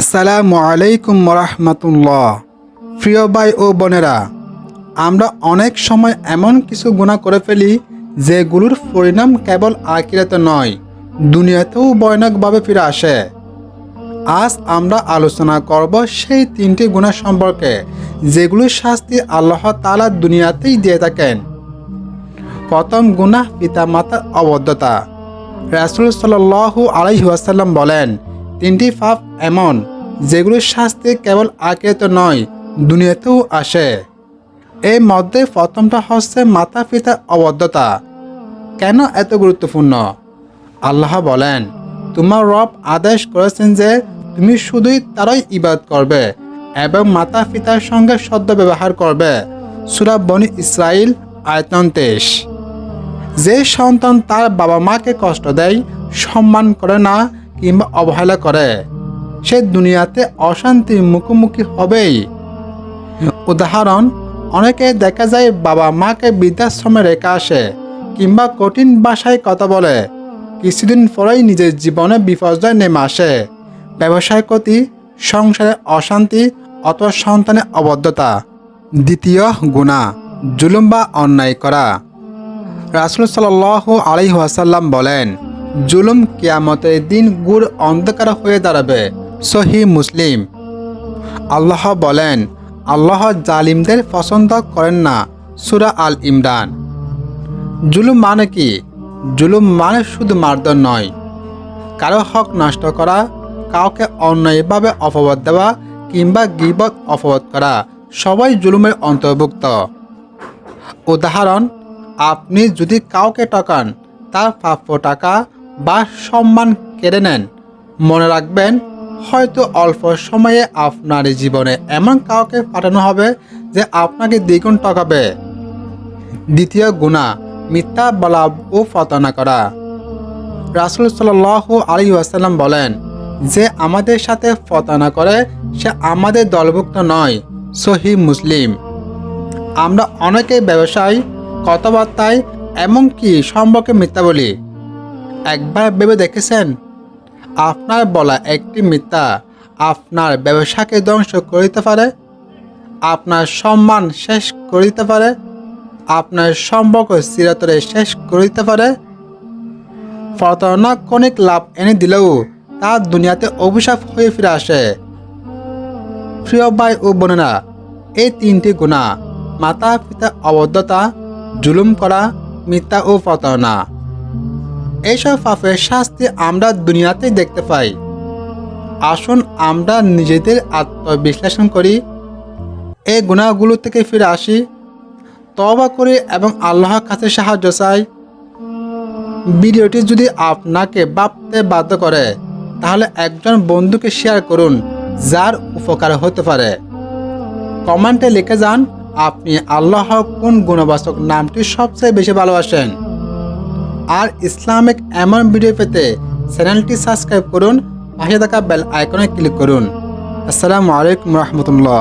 আসসালামু আলাইকুম রহমতুল্লাহ প্রিয় ভাই ও বোনেরা, আমরা অনেক সময় এমন কিছু গুণা করে ফেলি যেগুলোর পরিণাম কেবল আকিরাতে নয়, দুনিয়াতেও ভয়ানকভাবে ফিরে আসে। আজ আমরা আলোচনা করব সেই তিনটি গুণা সম্পর্কে, যেগুলোর শাস্তি আল্লাহ তালা দুনিয়াতেই দিয়ে থাকেন। প্রথম গুনাহ পিতামাতার অবদ্ধতা রাসুল সাল্লাহ আলাইহাসাল্লাম বলেন তিনটি পাপ এমন, যেগুলোর শাস্তি কেবল আকেতে নয়, দুনিয়াতেও আসে। এর মধ্যে প্রথমটা হচ্ছে মাতা পিতার অবদ্ধতা কেন এত গুরুত্বপূর্ণ? আল্লাহ বলেন, তোমার রব আদেশ করেছেন যে তুমি শুধুই তারাই ইবাদ করবে এবং মাতা পিতার সঙ্গে সদ্য ব্যবহার করবে। সুরা বনি ইসরাইল আয়তন তেইশ যে সন্তান তার বাবা মাকে কষ্ট দেয়, সম্মান করে না কিংবা অবহেলা করে, সে দুনিয়াতে অশান্তির মুখোমুখি হবেই। উদাহরণ, অনেকে দেখা যায় বাবা মাকে বৃদ্ধাশ্রমে রেখে আসে কিংবা কঠিন ভাষায় কথা বলে। কিছুদিন পরেই নিজের জীবনে বিপর্যয় নেমে আসে। ব্যবসায় ক্ষতি, সংসারে অশান্তি অথবা সন্তানের অবদ্ধতা। দ্বিতীয় গুণা, জুলুম বা অন্যায় করা। রাসুল সাল আলাইহাসাল্লাম বলেন জুলুম কিয়ামতের দিন গুড় অন্ধকার হয়ে দাঁড়াবে, সহি মুসলিম। আল্লাহ বলেন, আল্লাহ জালিমদের পছন্দ করেন না, সুরা আল ইমরান। জুলুম মানে কি? জুলুম মানে শুধু মারধর নয়। কারও হক নষ্ট করা, কাউকে অন্যায়ভাবে অপবাদ দেওয়া কিংবা গিবত অপবাদ করা, সবাই জুলুমের অন্তর্ভুক্ত। উদাহরণ, আপনি যদি কাউকে টাকান তার প্রাপ্য টাকা বা সম্মান কেড়ে নেন। মনে রাখবেন, হয়তো অল্প সময়ে আপনার জীবনে এমন কাউকে পাঠানো হবে যে আপনাকে দ্বিগুণ টকাবে দ্বিতীয় গুণা মিথ্যা বলা ও ফতনা করা। রাসুল সাল আলী আসাল্লাম বলেন, যে আমাদের সাথে ফতনা করে, সে আমাদের দলভুক্ত নয়, সহি মুসলিম। আমরা অনেকে ব্যবসায়, কথাবার্তায়, এমনকি সম্পর্কে মিথ্যা বলি। একবার ভেবে দেখেছেন? আপনার বলা একটি মিথ্যা আপনার ব্যবসাকে ধ্বংস করিতে পারে, আপনার সম্মান শেষ করিতে পারে, আপনার সম্পর্ক চিরতরে শেষ করিতে পারে। প্রতারণা অনেক লাভ এনে দিলেও তা দুনিয়াতে অভিশাপ হয়ে ফিরে আসে। প্রিয় ভাই ও বোনেরা, এই তিনটি গুণা মাতা পিতা অবদ্ধতা জুলুম করা, মিথ্যা ও প্রতারণা। এইসব পাপের শাস্তি আমরা দুনিয়াতেই দেখতে পাই। আসুন আমরা নিজেদের আত্মবিশ্লেষণ করি। এই গুণাগুলো থেকে ফিরে আসি। তবা করি এবং আল্লাহর কাছে সাহায্য চাই। ভিডিওটি যদি আপনাকে ভাবতে বাধ্য করে, তাহলে একজন বন্ধুকে শেয়ার করুন, যার উপকার হতে পারে। কমেন্টে লিখে যান, আপনি আল্লাহ কোন গুণবাচক নামটি সবচেয়ে বেশি ভালোবাসেন? আর ইসলামিক এমন ভিডিও পেতে চ্যানেলটি সাবস্ক্রাইব করুন, পাশে থাকা বেল আইকনে ক্লিক করুন। আসসালামু আলাইকুম রহমতুল্লাহ।